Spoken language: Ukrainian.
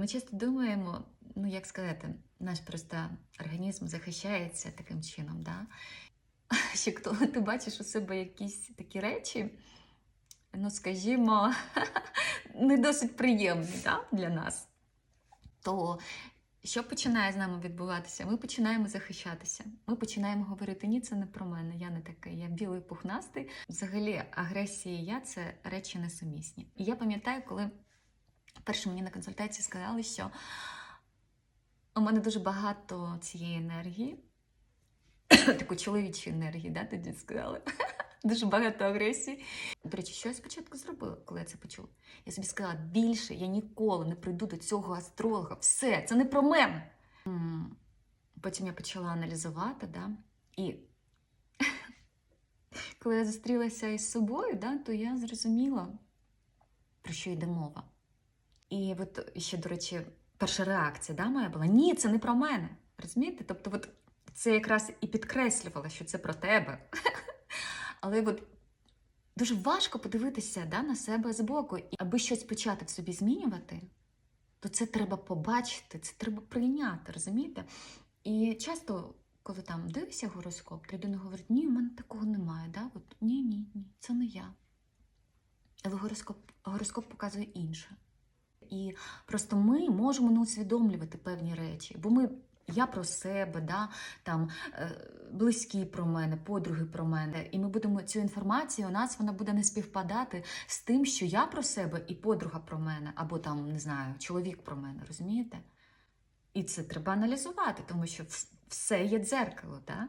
Ми часто думаємо, ну як сказати, наш просто організм захищається таким чином, да? що коли ти бачиш у себе якісь такі речі, ну скажімо, не досить приємні да? для нас, то що починає з нами відбуватися? Ми починаємо захищатися. Ми починаємо говорити: ні, це не про мене, я не такий, я білий пухнастий. Взагалі, агресія і я це речі несумісні. І я пам'ятаю, коли перше мені на консультації сказали, що у мене дуже багато цієї енергії, такої чоловічої енергії, да, тоді сказали. Дуже багато агресії. До речі, що я спочатку зробила, коли я це почула? Я собі сказала, більше я ніколи не прийду до цього астролога. Все, це не про мене. Потім я почала аналізувати, да? і коли я зустрілася із собою, да, то я зрозуміла, про що йде мова. І от ще, до речі, перша реакція да, моя була: ні, це не про мене. Розумієте? Тобто, от це якраз і підкреслювало, що це про тебе. Але от дуже важко подивитися да, на себе збоку. І аби щось почати в собі змінювати, то це треба побачити, це треба прийняти, розумієте? І часто, коли там дивишся гороскоп, людина говорить, ні, у мене такого немає. Да? От, ні, ні, ні, це не я. Але гороскоп, гороскоп показує інше. І просто ми можемо не усвідомлювати певні речі, бо ми. Я про себе, да, там е, близькі про мене, подруги про мене, і ми будемо цю інформацію. У нас вона буде не співпадати з тим, що я про себе і подруга про мене, або там не знаю, чоловік про мене, розумієте? І це треба аналізувати, тому що все є дзеркало, да?